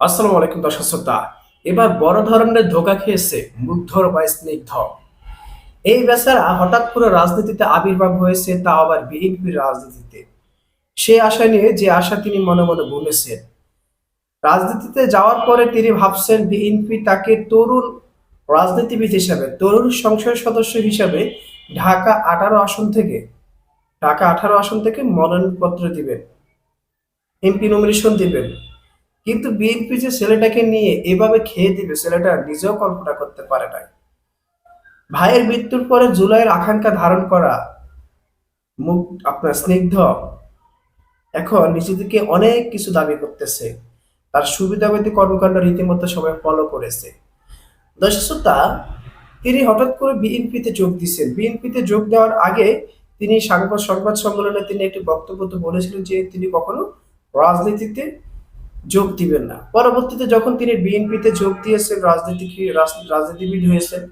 আসসালামু আলাইকুম দর্শক শ্রোতা। এবার বড় ধরনের ধোকা খেয়েছে মুগ্ধর বা স্নিগ্ধ। এই বেচারা হঠাৎ করে রাজনীতিতে আবির্ভাব হয়েছে তা আবার বিএনপির রাজনীতিতে। সে আশা নিয়ে যে আশা তিনি মনে মনে বুনেছেন। রাজনীতিতে যাওয়ার পরে তিনি ভাবছেন বিএনপি তাকে তরুণ রাজনীতিবিদ হিসাবে, তরুণ সংসদ সদস্য হিসাবে ঢাকা আঠারো আসন থেকে, ঢাকা আঠারো আসন থেকে মনোনয়নপত্র দিবেন, এমপি নমিনেশন দিবেন। কিন্তু বিএনপি যে ছেলেটাকে নিয়ে এভাবে খেয়ে দিবে, ছেলেটা নিজেও কল্পনা করতে পারে নাই। ভাইয়ের মৃত্যুর পরে জুলাইয়ের আকাঙ্ক্ষা ধারণ করা, মুখ আপনার স্নিগ্ধ। এখন নিজেদেরকে অনেক কিছু দাবি করতেছে। তার সুবিধাবাদী কর্মকাণ্ড রীতিমতো সবাই ফলো করেছে। দর্শকতা তিনি হঠাৎ করে বিএনপিতে যোগ দিচ্ছেন বিএনপিতে যোগ দেওয়ার আগে তিনি সাংবাদ সংবাদ সম্মেলনে তিনি একটি বক্তব্য বলেছিলেন যে তিনি কখনো রাজনীতিতে যোগ দিবেন না। পরবর্তীতে যখন তিনি বিএনপিতে যোগ দিয়েছেন রাজনীতি রাজনীতিবিদ হয়েছেন,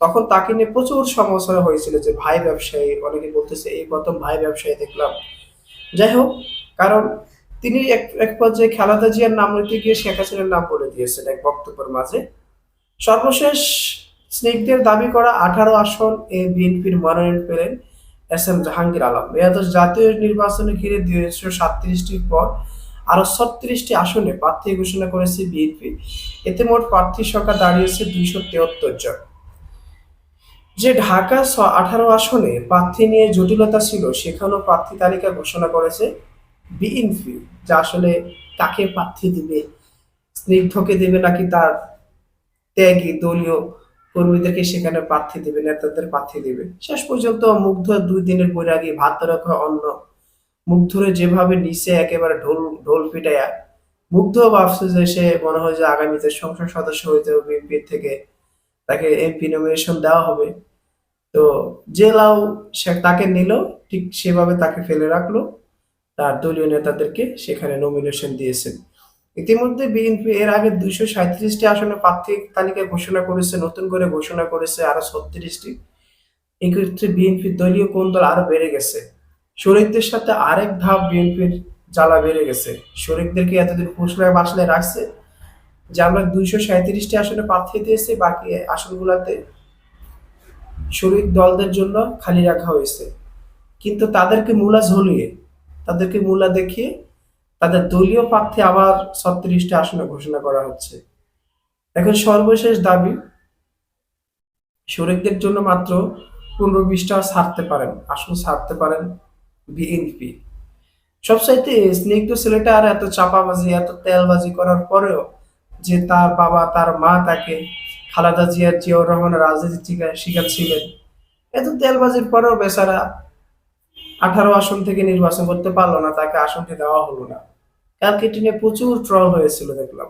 তখন তাকে নিয়ে প্রচুর সমালোচনা হয়েছিল যে ভাই ব্যবসায়ী, অনেকে বলতেছে, এই প্রথম ভাই ব্যবসায়ী দেখলাম। যাই হোক, কারণ তিনি এক এক পর্যায়ে খেলাদা জিয়ার নাম নিতে গিয়ে শেখ হাসিনার নাম বলে দিয়েছেন এক বক্তব্যের মাঝে। সর্বশেষ স্নেকদের দাবি করা আঠারো আসন এ বিএনপির মনোনয়ন পেলেন এস এম জাহাঙ্গীর আলম। একাদশ জাতীয় নির্বাচনে ঘিরে দুইশো সাতত্রিশটির পর আরও ছত্রিশটি আসনে প্রার্থী ঘোষণা করেছে বিএনপি। এতে মোট প্রার্থীর সংখ্যা দাঁড়িয়েছে দুইশো তেহত্তর জন। যে ঢাকা আঠারো আসনে প্রার্থী নিয়ে জটিলতা ছিল, সেখানেও প্রার্থী তালিকা ঘোষণা করেছে বিএনপি, যা আসলে কাকে প্রার্থী দিবে, স্নিগ্ধকে দেবে নাকি তার ত্যাগী দলীয় কর্মীদেরকে সেখানে প্রার্থী দেবে নেতাদের প্রার্থী দেবে। শেষ পর্যন্ত মুগ্ধ দুই দিনের বৈরাগী ভাত রাখা অন্য মুগ্ধরে যেভাবে নিচে একেবারে ঢোল ঢোল পিটাইয়া মুগ্ধ ভাবছে যে সে মনে হয় যে আগামীতে সংসদ সদস্য হইতে হবে বিএনপি থেকে। তাকে এমপি নমিনেশন দেওয়া হবে। তো যে লাউ সে তাকে নিল, ঠিক সেভাবে তাকে ফেলে রাখল। তার দলীয় নেতাদেরকে সেখানে নমিনেশন দিয়েছেন। ইতিমধ্যে বিএনপি এর আগে দুইশো সাঁত্রিশটি আসনে প্রার্থী তালিকা ঘোষণা করেছে, নতুন করে ঘোষণা করেছে আরও ছত্রিশটি। এক্ষেত্রে বিএনপির দলীয় কোন্দল আরও বেড়ে গেছে? শরিকদের সাথে আরেক ধাপ বিএনপির জ্বালা বেড়ে গেছে। শরিকদেরকে এতদিন ঘোষণায় বাসলে রাখছে যে আমরা দুইশো সাঁত্রিশটি আসনে প্রার্থী দিয়েছি, বাকি আসনগুলোতে শরিক দলদের জন্য খালি রাখা হয়েছে। কিন্তু তাদেরকে মূলা ঝুলিয়ে, তাদেরকে মূলা দেখিয়ে তাদের দলীয় প্রার্থী আবার ছত্রিশটি আসনে ঘোষণা করা হচ্ছে। এখন সর্বশেষ দাবি শরিকদের জন্য মাত্র পনেরো বিশটা ছাড়তে পারেন, আসন ছাড়তে পারেন। বিএনপি সবচাইতে স্নিগ্ধ ছেলেটা আর এত চাপাবাজি, এত তেলবাজি করার পরেও যে তার বাবা, তার মা তাকে খালাদা জিয়ার জিয়াউর রহমানের রাজনীতি শিখাচ্ছিলেন। এত তেলবাজির পরেও বেচারা আঠারো আসন থেকে নির্বাচন করতে পারল না, তাকে আসনটি দেওয়া হলো না। কালকে টিনে প্রচুর ট্রল হয়েছিল দেখলাম।